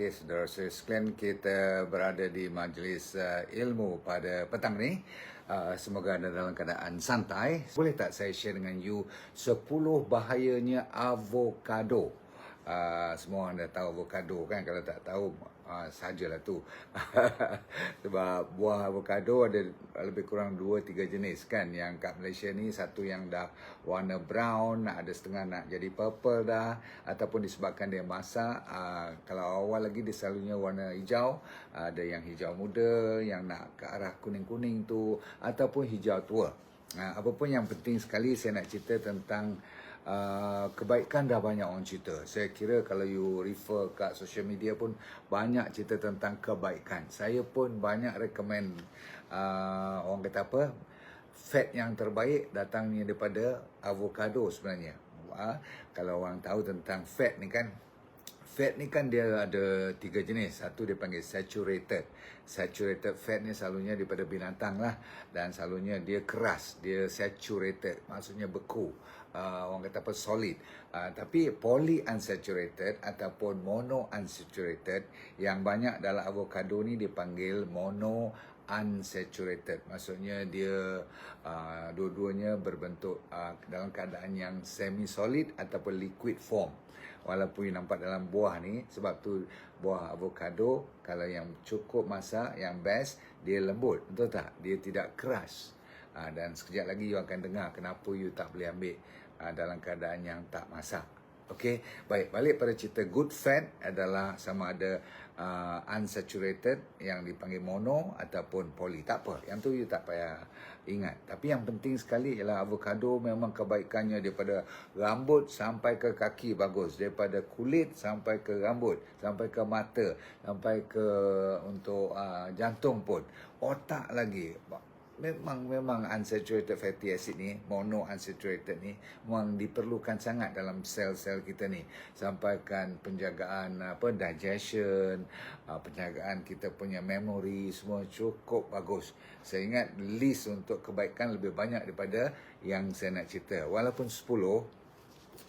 Okey, saudara sekalian, kita berada di majlis uh, ilmu pada petang ni. Uh, semoga anda dalam keadaan santai. Boleh tak saya share dengan you 10 bahayanya avocado? Uh, semua anda tahu avocado kan? Kalau tak tahu, uh, sajalah tu. Sebab buah avocado ada lebih kurang 2-3 jenis kan. Yang kat Malaysia ni satu yang dah warna brown, ada setengah nak jadi purple dah. Ataupun disebabkan dia masak. Uh, kalau awal lagi dia selalunya warna hijau. Ada yang hijau muda, yang nak ke arah kuning-kuning tu. Ataupun hijau tua. Uh, apapun yang penting sekali saya nak cerita tentang uh, kebaikan dah banyak orang cerita. Saya kira kalau you refer kat social media pun banyak cerita tentang kebaikan. Saya pun banyak recommend uh, orang kata apa fat yang terbaik datangnya daripada avocado sebenarnya. Uh, kalau orang tahu tentang fat ni kan Fat ni kan dia ada tiga jenis. Satu dia panggil saturated. Saturated fat ni selalunya daripada binatang lah. Dan selalunya dia keras. Dia saturated. Maksudnya beku. Uh, orang kata apa solid. Uh, tapi polyunsaturated ataupun monounsaturated yang banyak dalam avocado ni dipanggil mono unsaturated. Maksudnya dia uh, dua-duanya berbentuk uh, dalam keadaan yang semi solid ataupun liquid form. Walaupun you nampak dalam buah ni sebab tu buah avocado kalau yang cukup masak yang best dia lembut. Betul tak? Dia tidak keras. Uh, dan sekejap lagi you akan dengar kenapa you tak boleh ambil uh, dalam keadaan yang tak masak. Okey, baik balik pada cerita good fat adalah sama ada uh, unsaturated yang dipanggil mono ataupun poly. Tak apa, yang tu you tak payah ingat. Tapi yang penting sekali ialah avocado memang kebaikannya daripada rambut sampai ke kaki bagus, daripada kulit sampai ke rambut, sampai ke mata, sampai ke untuk uh, jantung pun. Otak lagi memang memang unsaturated fatty acid ni mono unsaturated ni memang diperlukan sangat dalam sel-sel kita ni. Sampaikan penjagaan apa digestion uh, penjagaan kita punya memory semua cukup bagus. Saya ingat list untuk kebaikan lebih banyak daripada yang saya nak cerita. Walaupun 10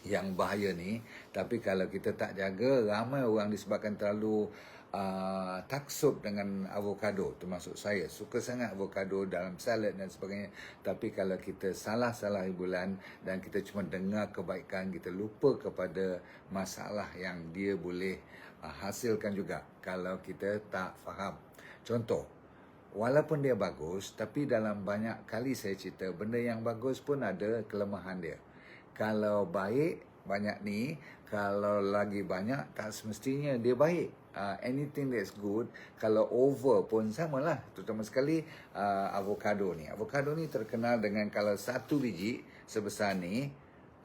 yang bahaya ni tapi kalau kita tak jaga ramai orang disebabkan terlalu uh, taksub dengan avocado termasuk saya. Suka sangat avocado dalam salad dan sebagainya. Tapi kalau kita salah-salah bulan dan kita cuma dengar kebaikan kita lupa kepada masalah yang dia boleh uh, hasilkan juga. Kalau kita tak faham. Contoh walaupun dia bagus tapi dalam banyak kali saya cerita benda yang bagus pun ada kelemahan dia. Kalau baik banyak ni. Kalau lagi banyak tak semestinya dia baik uh, anything that's good kalau over pun samalah. Terutama sekali uh, avocado ni. Avocado ni terkenal dengan kalau satu biji sebesar ni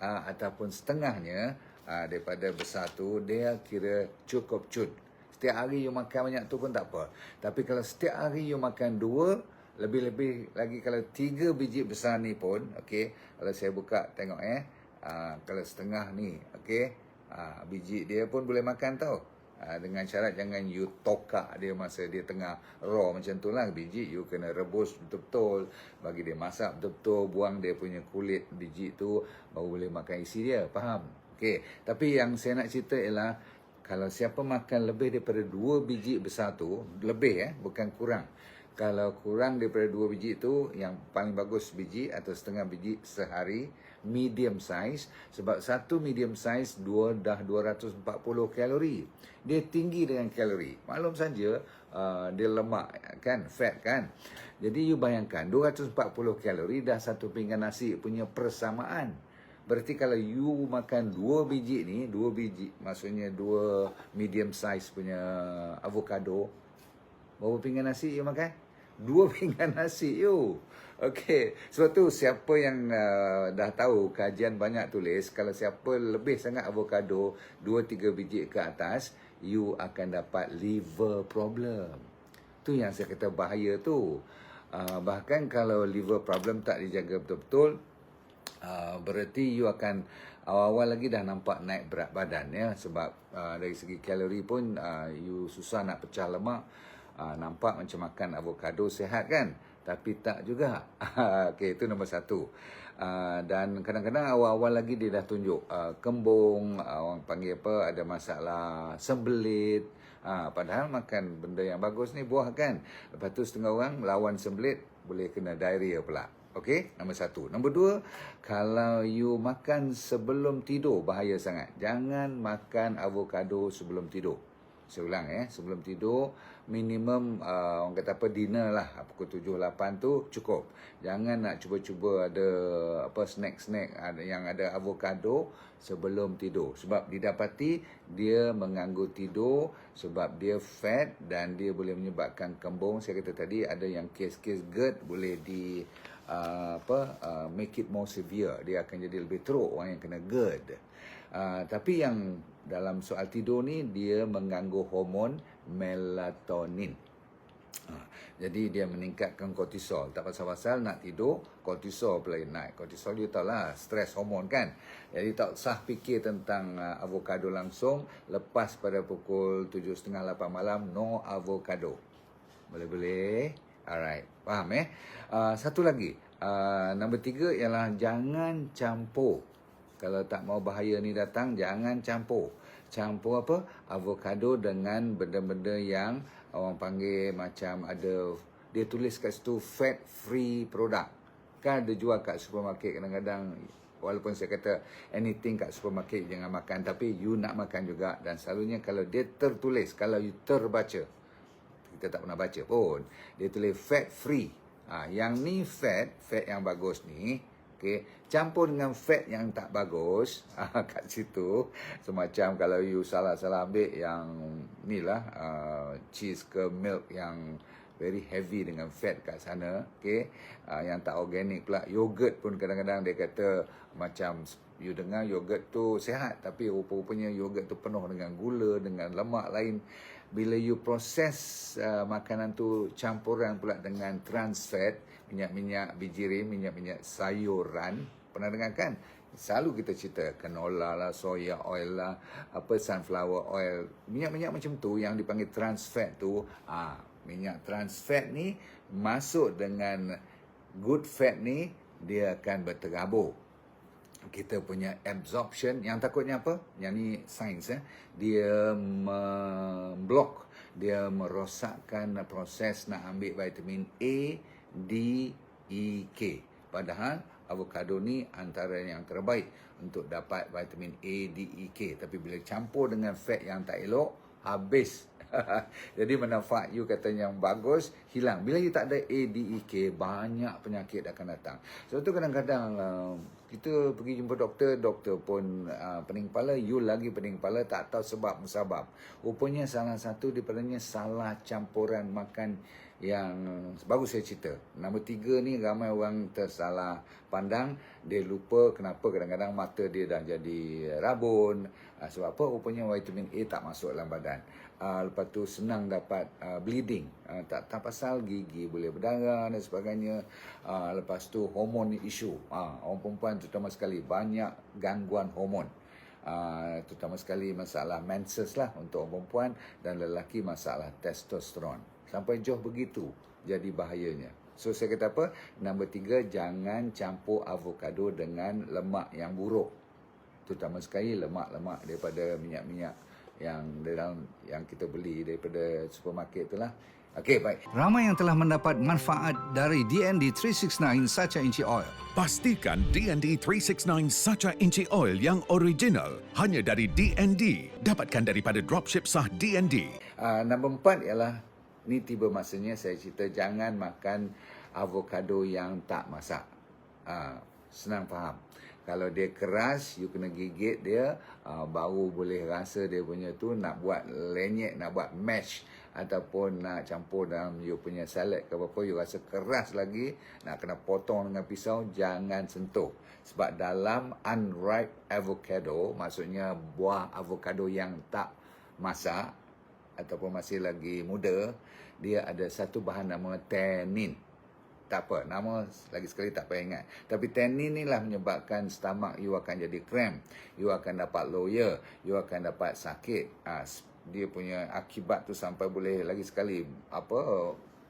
uh, ataupun setengahnya uh, daripada besar tu dia kira cukup cut setiap hari you makan banyak tu pun tak apa. Tapi kalau setiap hari you makan dua lebih-lebih lagi kalau tiga biji besar ni pun okey kalau saya buka tengok eh uh, kalau setengah ni okey uh, biji dia pun boleh makan tau Ha, dengan syarat jangan you tokak dia masa dia tengah raw. Macam tu lah biji you kena rebus betul-betul. Bagi dia masak betul-betul buang dia punya kulit biji tu baru boleh makan isi dia. Faham? Okey. Tapi yang saya nak cerita ialah kalau siapa makan lebih daripada dua biji besar tu lebih eh bukan kurang. Kalau kurang daripada dua biji tu yang paling bagus biji atau setengah biji sehari medium size sebab satu medium size dua dah 240 kalori. Dia tinggi dengan kalori. Maklum saja uh, dia lemak kan fat kan. Jadi you bayangkan 240 kalori dah satu pinggan nasi punya persamaan. Berarti kalau you makan dua biji ni, dua biji, maksudnya dua medium size punya avocado, berapa pinggan nasi you makan? Dua pinggan nasi you. Okey, sebab tu siapa yang uh, dah tahu kajian banyak tulis kalau siapa lebih sangat avocado 2 3 biji ke atas, you akan dapat liver problem. Tu yang saya kata bahaya tu. Uh, bahkan kalau liver problem tak dijaga betul-betul, uh, berarti you akan awal-awal lagi dah nampak naik berat badan ya sebab uh, dari segi kalori pun uh, you susah nak pecah lemak uh, nampak macam makan avocado sehat kan tapi tak juga okey itu nombor satu uh, dan kadang-kadang awal-awal lagi dia dah tunjuk uh, kembung orang panggil apa ada masalah sembelit Ha, padahal makan benda yang bagus ni buah kan. Lepas tu setengah orang lawan sembelit boleh kena diarrhea pula. Okey, nombor satu. Nombor dua, kalau you makan sebelum tidur bahaya sangat. Jangan makan avocado sebelum tidur. Saya ulang eh, sebelum tidur minimum uh, orang kata apa dinner lah pukul 7 8 tu cukup. Jangan nak cuba-cuba ada apa snack-snack ada yang ada avocado sebelum tidur sebab didapati dia mengganggu tidur sebab dia fat dan dia boleh menyebabkan kembung. Saya kata tadi ada yang kes-kes GERD boleh di uh, apa uh, make it more severe. Dia akan jadi lebih teruk orang yang kena GERD. Uh, tapi yang dalam soal tidur ni dia mengganggu hormon melatonin. Ha, jadi dia meningkatkan kortisol. Tak pasal-pasal nak tidur, kortisol pula naik. Kortisol you tahu lah, stres hormon kan. Jadi tak usah fikir tentang uh, avocado langsung. Lepas pada pukul 7.30-8 malam, no avocado. Boleh-boleh? Alright, faham eh? Uh, satu lagi, uh, nombor tiga ialah jangan campur kalau tak mau bahaya ni datang, jangan campur. Campur apa? Avocado dengan benda-benda yang orang panggil macam ada dia tulis kat situ fat free product. Kan ada jual kat supermarket kadang-kadang walaupun saya kata anything kat supermarket jangan makan tapi you nak makan juga dan selalunya kalau dia tertulis kalau you terbaca kita tak pernah baca pun dia tulis fat free ha, yang ni fat fat yang bagus ni Okey, campur dengan fat yang tak bagus ah, kat situ. Semacam kalau you salah-salah ambil yang ni lah uh, cheese ke milk yang very heavy dengan fat kat sana, okey. Uh, yang tak organik pula. Yogurt pun kadang-kadang dia kata macam you dengar yogurt tu sihat tapi rupa-rupanya yogurt tu penuh dengan gula, dengan lemak lain. Bila you proses uh, makanan tu campuran pula dengan trans fat, minyak-minyak bijirim, minyak-minyak sayuran. Pernah dengar kan? Selalu kita cerita canola lah, soya oil lah, apa sunflower oil. Minyak-minyak macam tu yang dipanggil trans fat tu, ah, minyak trans fat ni masuk dengan good fat ni dia akan berterabur. Kita punya absorption yang takutnya apa? Yang ni sains eh. Dia memblok, dia merosakkan proses nak ambil vitamin A, D, E, K. Padahal avocado ni antara yang terbaik untuk dapat vitamin A, D, E, K. Tapi bila campur dengan fat yang tak elok, habis. Jadi manfaat you kata yang bagus, hilang. Bila you tak ada A, D, E, K, banyak penyakit akan datang. Sebab tu kadang-kadang uh, kita pergi jumpa doktor, doktor pun uh, pening kepala, you lagi pening kepala, tak tahu sebab musabab. Rupanya salah satu daripadanya salah campuran makan yang bagus saya cerita. Nombor tiga ni ramai orang tersalah pandang. Dia lupa kenapa kadang-kadang mata dia dah jadi rabun. Uh, sebab apa? Rupanya vitamin A tak masuk dalam badan. Uh, lepas tu senang dapat uh, bleeding. Uh, tak, tak pasal gigi boleh berdarah dan sebagainya. Uh, lepas tu hormon isu. Uh, orang perempuan terutama sekali banyak gangguan hormon. Uh, terutama sekali masalah menses lah untuk orang perempuan dan lelaki masalah testosteron. Sampai jauh begitu jadi bahayanya. So saya kata apa? Nombor tiga, jangan campur avocado dengan lemak yang buruk. Terutama sekali lemak-lemak daripada minyak-minyak yang dalam yang kita beli daripada supermarket itulah. Okey, baik. Ramai yang telah mendapat manfaat dari DND 369 Sacha Inci Oil. Pastikan DND 369 Sacha Inci Oil yang original hanya dari DND. Dapatkan daripada dropship sah DND. Uh, nombor empat ialah ni tiba masanya saya cerita jangan makan avocado yang tak masak. Uh, senang faham. Kalau dia keras, you kena gigit dia, uh, baru boleh rasa dia punya tu nak buat lenyek, nak buat mash ataupun nak campur dalam you punya salad ke apa-apa, you rasa keras lagi, nak kena potong dengan pisau, jangan sentuh. Sebab dalam unripe avocado, maksudnya buah avocado yang tak masak, ataupun masih lagi muda, dia ada satu bahan nama tannin. Tak apa, nama lagi sekali tak payah ingat. Tapi tannin ni lah menyebabkan stomach you akan jadi cramp. You akan dapat loya, you akan dapat sakit. Ha, dia punya akibat tu sampai boleh lagi sekali apa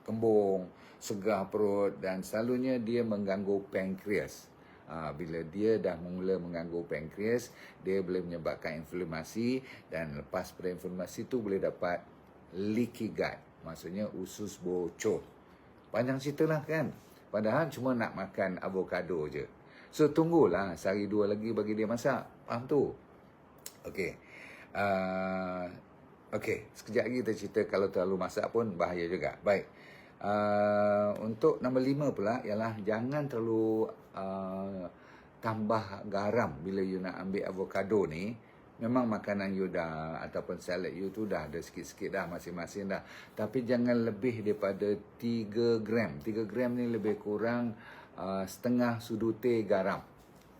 kembung, segar perut dan selalunya dia mengganggu pankreas. Ha, bila dia dah mula mengganggu pankreas, dia boleh menyebabkan inflamasi dan lepas pada inflamasi tu boleh dapat leaky gut. Maksudnya usus bocor. Panjang cerita lah kan. Padahal cuma nak makan avocado je. So tunggulah sehari dua lagi bagi dia masak. Faham tu? Okey. Uh, Okey, sekejap lagi kita cerita kalau terlalu masak pun bahaya juga. Baik. Uh, untuk nombor lima pula ialah jangan terlalu uh, tambah garam bila you nak ambil avocado ni. Memang makanan you dah ataupun salad you tu dah ada sikit-sikit dah masing-masing dah. Tapi jangan lebih daripada 3 gram. 3 gram ni lebih kurang uh, setengah sudu teh garam.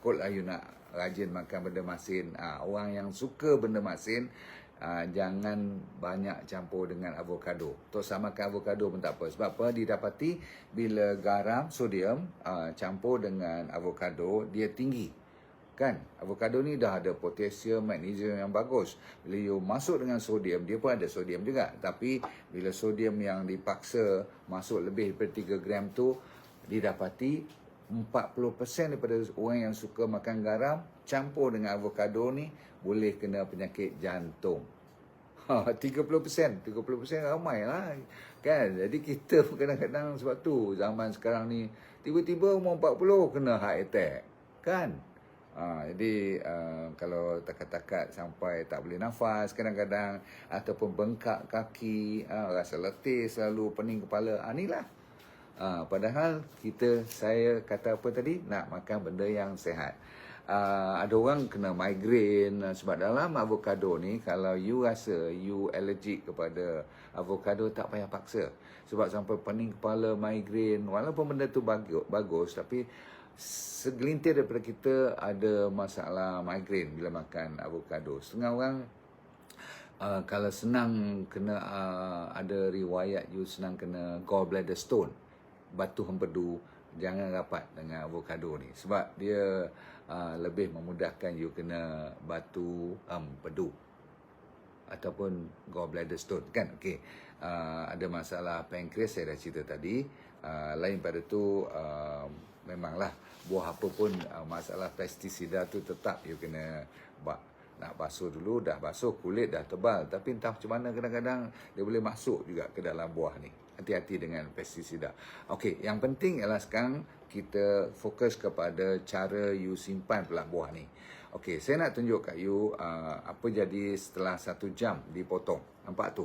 Kot lah you nak rajin makan benda masin. Uh, orang yang suka benda masin uh, jangan banyak campur dengan avocado. Tok samakan avocado pun tak apa. Sebab apa? Didapati bila garam, sodium uh, campur dengan avocado, dia tinggi. Kan? Avocado ni dah ada potasium, magnesium yang bagus. Bila you masuk dengan sodium, dia pun ada sodium juga. Tapi bila sodium yang dipaksa masuk lebih daripada 3 gram tu, didapati 40% daripada orang yang suka makan garam campur dengan avocado ni boleh kena penyakit jantung. Ha, 30%, 30% ramai lah. Kan? Jadi kita kadang-kadang sebab tu zaman sekarang ni tiba-tiba umur 40 kena heart attack. Kan? Ha, jadi uh, kalau takat-takat sampai tak boleh nafas kadang-kadang ataupun bengkak kaki, uh, rasa letih selalu, pening kepala, ah inilah. Uh, padahal kita saya kata apa tadi nak makan benda yang sehat. Uh, ada orang kena migraine uh, sebab dalam avocado ni kalau you rasa you allergic kepada avocado tak payah paksa. Sebab sampai pening kepala, migraine walaupun benda tu bagus, bagus tapi segelintir daripada kita ada masalah migraine bila makan avocado. Setengah orang uh, kalau senang kena uh, ada riwayat you senang kena gallbladder stone, batu hempedu, jangan rapat dengan avocado ni. Sebab dia uh, lebih memudahkan you kena batu empedu ataupun gallbladder stone. Kan? Okey. Uh, ada masalah pankreas saya dah cerita tadi. Uh, lain pada tu uh, memanglah buah apa pun uh, masalah pestisida tu tetap you kena bak nak basuh dulu dah basuh kulit dah tebal. Tapi entah macam mana kadang-kadang dia boleh masuk juga ke dalam buah ni. Hati-hati dengan pestisida. Okey yang penting ialah sekarang kita fokus kepada cara you simpan pula buah ni. Okey saya nak tunjuk kat you uh, apa jadi setelah satu jam dipotong. Nampak tu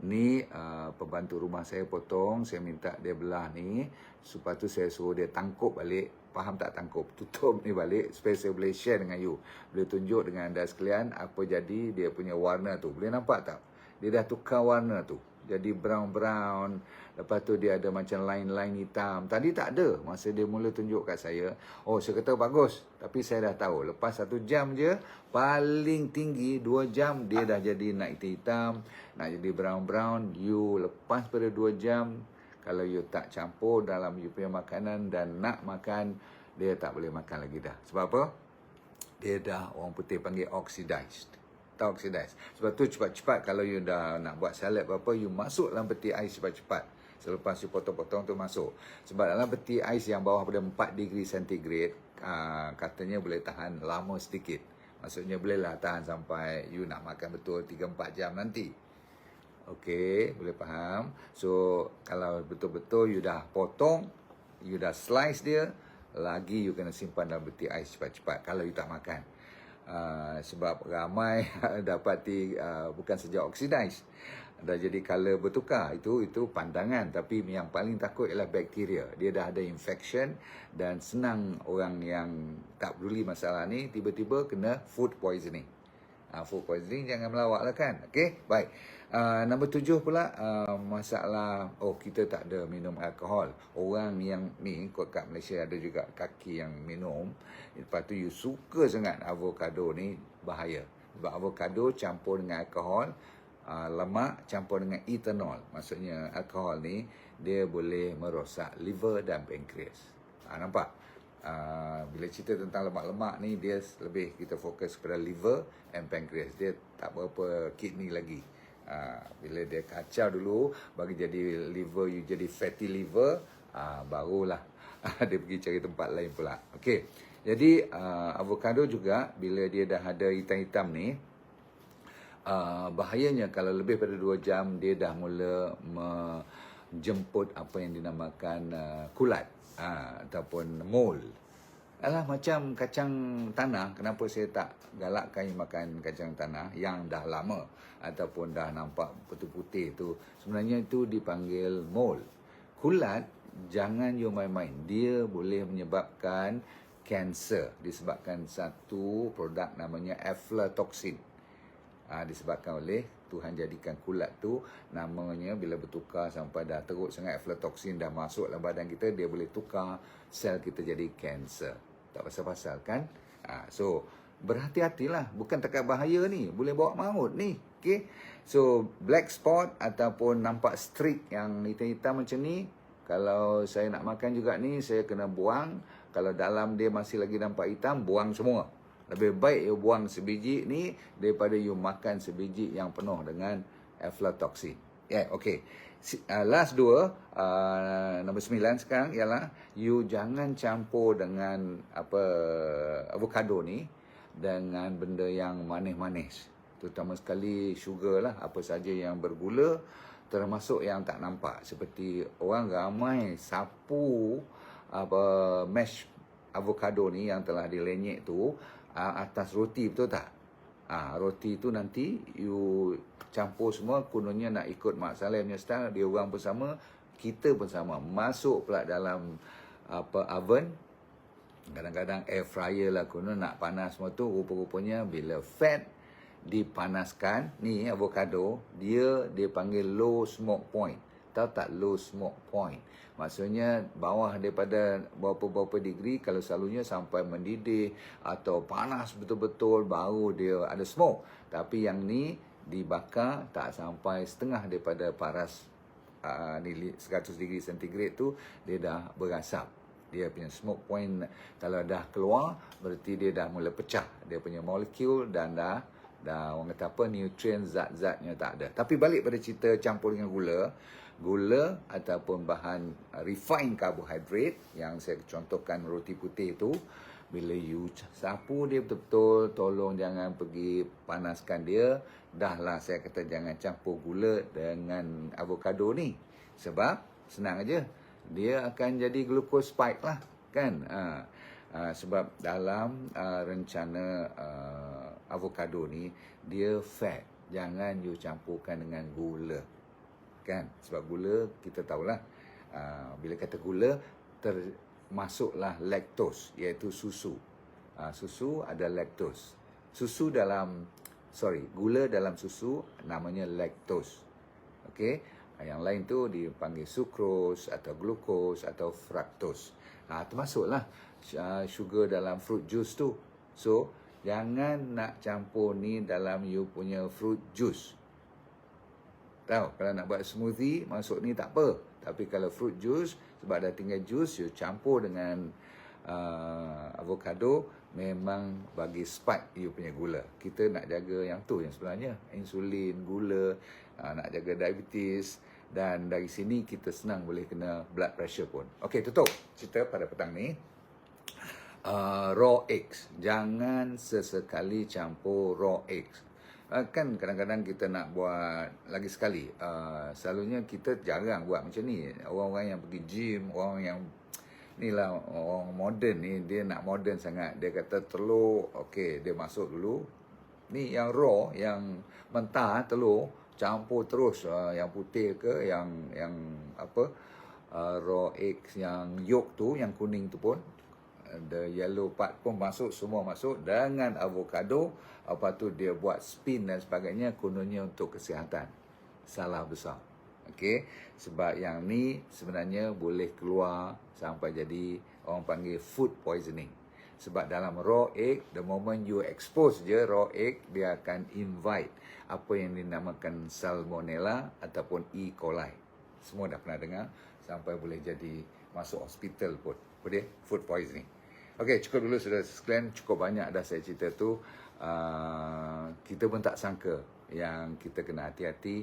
Ni uh, pembantu rumah saya potong, saya minta dia belah ni. Supaya tu saya suruh dia tangkup balik. Faham tak tangkup? Tutup ni balik supaya saya boleh share dengan you. Boleh tunjuk dengan anda sekalian apa jadi dia punya warna tu. Boleh nampak tak? Dia dah tukar warna tu. Jadi brown-brown. Lepas tu dia ada macam line-line hitam. Tadi tak ada. Masa dia mula tunjuk kat saya. Oh, saya kata bagus. Tapi saya dah tahu. Lepas satu jam je, paling tinggi dua jam, dia dah jadi nak hitam-hitam. Nak jadi brown-brown. You lepas pada dua jam, kalau you tak campur dalam you punya makanan dan nak makan, dia tak boleh makan lagi dah. Sebab apa? Dia dah orang putih panggil oxidized tak oxidize. Sebab tu cepat-cepat kalau you dah nak buat salad apa-apa, you masuk dalam peti ais cepat-cepat. Selepas you potong-potong tu masuk. Sebab dalam peti ais yang bawah pada 4 degree centigrade, uh, katanya boleh tahan lama sedikit. Maksudnya bolehlah tahan sampai you nak makan betul 3-4 jam nanti. Okey, boleh faham. So, kalau betul-betul you dah potong, you dah slice dia, lagi you kena simpan dalam peti ais cepat-cepat kalau you tak makan. Uh, sebab ramai dapati uh, bukan saja oxidize dah jadi color bertukar. Itu itu pandangan. Tapi yang paling takut ialah bakteria. Dia dah ada infection dan senang orang yang tak peduli masalah ni tiba-tiba kena food poisoning uh, food poisoning jangan melawak lah kan okey baik Uh, nombor tujuh pula uh, masalah oh kita tak ada minum alkohol. Orang yang ni kat Malaysia ada juga kaki yang minum. Lepas tu you suka sangat avocado ni bahaya. Sebab avocado campur dengan alkohol, uh, lemak campur dengan ethanol. Maksudnya alkohol ni dia boleh merosak liver dan pankreas. Uh, nampak? Uh, bila cerita tentang lemak-lemak ni dia lebih kita fokus pada liver and pancreas. Dia tak berapa kidney lagi. Ha, bila dia kacau dulu bagi jadi liver you jadi fatty liver ha, barulah dia pergi cari tempat lain pula okey jadi uh, avocado juga bila dia dah ada hitam-hitam ni uh, bahayanya kalau lebih pada 2 jam dia dah mula menjemput apa yang dinamakan uh, kulat uh, ataupun mold. Alah macam kacang tanah, kenapa saya tak galakkan you makan kacang tanah yang dah lama ataupun dah nampak putih-putih tu. Sebenarnya itu dipanggil mold. Kulat jangan you main-main. Dia boleh menyebabkan kanser disebabkan satu produk namanya aflatoxin. Ha, disebabkan oleh Tuhan jadikan kulat tu namanya bila bertukar sampai dah teruk sangat aflatoxin dah masuk dalam badan kita dia boleh tukar sel kita jadi kanser. Tak pasal-pasal kan? Ha, so berhati-hatilah. Bukan takat bahaya ni. Boleh bawa maut ni. Okey? So black spot ataupun nampak streak yang hitam-hitam macam ni kalau saya nak makan juga ni saya kena buang. Kalau dalam dia masih lagi nampak hitam buang semua lebih baik you buang sebiji ni daripada you makan sebiji yang penuh dengan aflatoxin. Yeah, okey. Uh, last dua uh, nombor sembilan sekarang ialah you jangan campur dengan apa avocado ni dengan benda yang manis-manis. Terutama sekali sugar lah, apa saja yang bergula termasuk yang tak nampak. Seperti orang ramai sapu apa mash avocado ni yang telah dilenyek tu atas roti betul tak? Ah ha, roti tu nanti you campur semua kononnya nak ikut Mak Saleh punya style dia orang pun sama kita pun sama masuk pula dalam apa oven kadang-kadang air fryer lah konon nak panas semua tu rupa-rupanya bila fat dipanaskan ni avocado dia dia panggil low smoke point tahu tak low smoke point. Maksudnya bawah daripada berapa-berapa degree kalau selalunya sampai mendidih atau panas betul-betul baru dia ada smoke. Tapi yang ni dibakar tak sampai setengah daripada paras uh, ni 100 degree centigrade tu dia dah berasap. Dia punya smoke point kalau dah keluar berarti dia dah mula pecah. Dia punya molekul dan dah dah orang kata apa nutrient zat-zatnya tak ada. Tapi balik pada cerita campur dengan gula gula ataupun bahan refined carbohydrate yang saya contohkan roti putih tu. Bila you sapu dia betul-betul tolong jangan pergi panaskan dia. Dah lah saya kata jangan campur gula dengan avocado ni. Sebab senang aja dia akan jadi glucose spike lah kan? Ha. Uh, sebab dalam uh, rencana uh, avocado ni dia fat. Jangan you campurkan dengan gula kan sebab gula kita tahulah uh, bila kata gula termasuklah lactose iaitu susu uh, susu ada lactose susu dalam sorry gula dalam susu namanya lactose okey yang lain tu dipanggil sucrose atau glucose atau fructose. Ha, termasuklah uh, sugar dalam fruit juice tu. So, jangan nak campur ni dalam you punya fruit juice. Tahu, kalau nak buat smoothie, masuk ni tak apa. Tapi kalau fruit juice, sebab dah tinggal juice, you campur dengan uh, avocado, memang bagi spike you punya gula. Kita nak jaga yang tu yang sebenarnya. Insulin, gula, uh, nak jaga diabetes dan dari sini kita senang boleh kena blood pressure pun. Okey, tutup cerita pada petang ni. Uh, raw eggs. Jangan sesekali campur raw eggs. Uh, kan kadang-kadang kita nak buat lagi sekali. Uh, selalunya kita jarang buat macam ni. Orang-orang yang pergi gym, orang yang ni lah orang moden ni dia nak moden sangat. Dia kata telur, okey dia masuk dulu. Ni yang raw, yang mentah telur campur terus uh, yang putih ke yang yang apa uh, raw eggs yang yolk tu yang kuning tu pun the yellow part pun masuk semua masuk dengan avocado apa tu dia buat spin dan sebagainya kononnya untuk kesihatan salah besar okey sebab yang ni sebenarnya boleh keluar sampai jadi orang panggil food poisoning sebab dalam raw egg the moment you expose je raw egg dia akan invite apa yang dinamakan salmonella ataupun E. coli. Semua dah pernah dengar sampai boleh jadi masuk hospital pun. Boleh food poisoning. Okey, cukup dulu sudah sekalian. Cukup banyak dah saya cerita tu. Uh, kita pun tak sangka yang kita kena hati-hati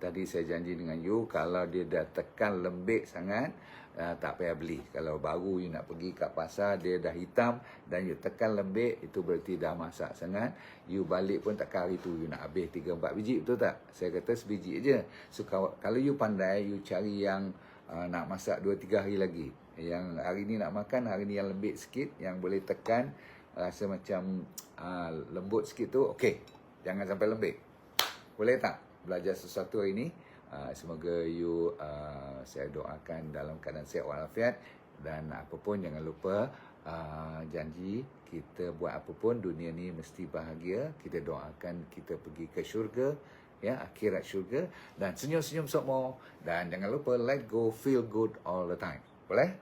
Tadi saya janji dengan you kalau dia dah tekan lembik sangat uh, tak payah beli. Kalau baru you nak pergi kat pasar dia dah hitam dan you tekan lembik itu berarti dah masak sangat. You balik pun takkan hari tu you nak habis 3 4 biji betul tak? Saya kata sebiji aja. So kalau, kalau you pandai you cari yang uh, nak masak 2 3 hari lagi. Yang hari ni nak makan hari ni yang lembik sikit yang boleh tekan rasa macam uh, lembut sikit tu okey. Jangan sampai lembik. Boleh tak belajar sesuatu hari ini? Uh, semoga you uh, saya doakan dalam keadaan sihat walafiat dan apa pun jangan lupa uh, janji kita buat apa pun dunia ni mesti bahagia. Kita doakan kita pergi ke syurga ya akhirat syurga dan senyum-senyum semua dan jangan lupa let go feel good all the time. Boleh?